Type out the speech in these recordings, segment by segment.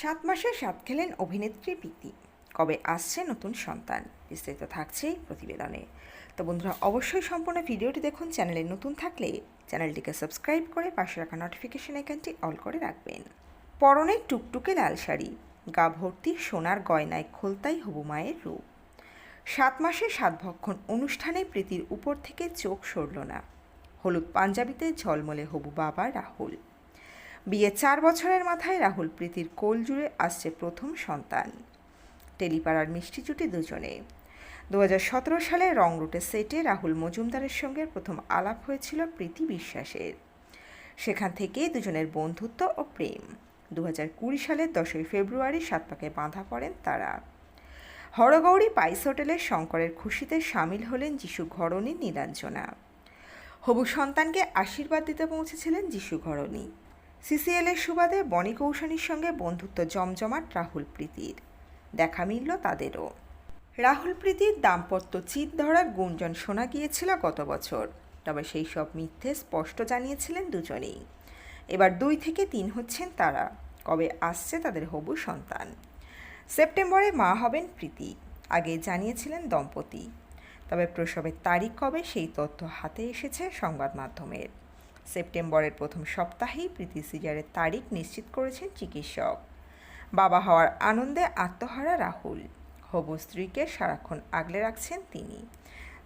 সাত মাসে সাত খেলেন অভিনেত্রী প্রীতি। কবে আসছে নতুন সন্তান? বিস্তারিত থাকছে প্রতিবেদনে। তো বন্ধুরা, অবশ্যই সম্পূর্ণ ভিডিওটি দেখুন, চ্যানেলে নতুন থাকলে চ্যানেলটিকে সাবস্ক্রাইব করে পাশে রাখা নোটিফিকেশন আইকনটি অল করে রাখবেন। পরনে টুকটুকে লাল শাড়ি, গা ভর্তি সোনার গয়নায় খোলতাই হবু মায়ের রূপ। সাত মাসে সাত ভক্ষণ অনুষ্ঠানে প্রীতির উপর থেকে চোখ সরল না। হলুদ পাঞ্জাবিতে ঝলমলে হবু বাবা রাহুল। বিয়ে চার বছরের মাথায় রাহুল প্রীতির কোল জুড়ে আসছে প্রথম সন্তান। টেলিপাড়ার মিষ্টি জুটি দুজনে দু হাজার সতেরো সালে রং রুটে সেটে রাহুল মজুমদারের সঙ্গে প্রথম আলাপ হয়েছিল প্রীতি বিশ্বাসের। সেখান থেকে দুজনের বন্ধুত্ব ও প্রেম। দু হাজার কুড়ি সালের দশই ফেব্রুয়ারি সাতপাকে বাঁধা পড়েন তারা। হরগৌরী পাইস হোটেলে শঙ্করের খুশিতে সামিল হলেন যিশু ঘরণী নীলাঞ্জনা। হবু সন্তানকে আশীর্বাদ দিতে পৌঁছেছিলেন যিশু ঘরণী। সিসিএলের সুবাদে বনি কৌশানীর সঙ্গে বন্ধুত্ব জমজমাট রাহুল প্রীতির। দেখা মিলল তাদেরও। রাহুল প্রীতির দাম্পত্য চিত ধরার গুঞ্জন শোনা গিয়েছিল গত বছর, তবে সেই সব মিথ্যে স্পষ্ট জানিয়েছিলেন দুজনেই। এবার দুই থেকে তিন হচ্ছেন তারা, কবে আসছে তাদের হবু সন্তান। সেপ্টেম্বরে মা হবেন প্রীতি, আগে জানিয়েছিলেন দম্পতি। তবে প্রসবের তারিখ কবে সেই তথ্য হাতে এসেছে সংবাদ মাধ্যমের। সেপ্টেম্বরের প্রথম সপ্তাহেই প্রীতি সিজারের তারিখ নিশ্চিত করেছেন চিকিৎসক। বাবা হওয়ার আনন্দে আত্মহারা রাহুল। হবু স্ত্রীকে সারাক্ষণ আগলে রাখছেন তিনি।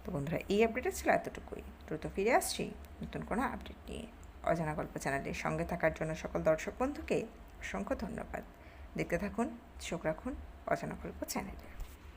তো বন্ধুরা, এই আপডেটটা ছিল এতটুকুই। দ্রুত ফিরে আসছি নতুন কোনো আপডেট নিয়ে। অজানা গল্প চ্যানেলের সঙ্গে থাকার জন্য সকল দর্শক বন্ধুকে অসংখ্য ধন্যবাদ। দেখতে থাকুন, চোখ রাখুন অজানা গল্প চ্যানেলে।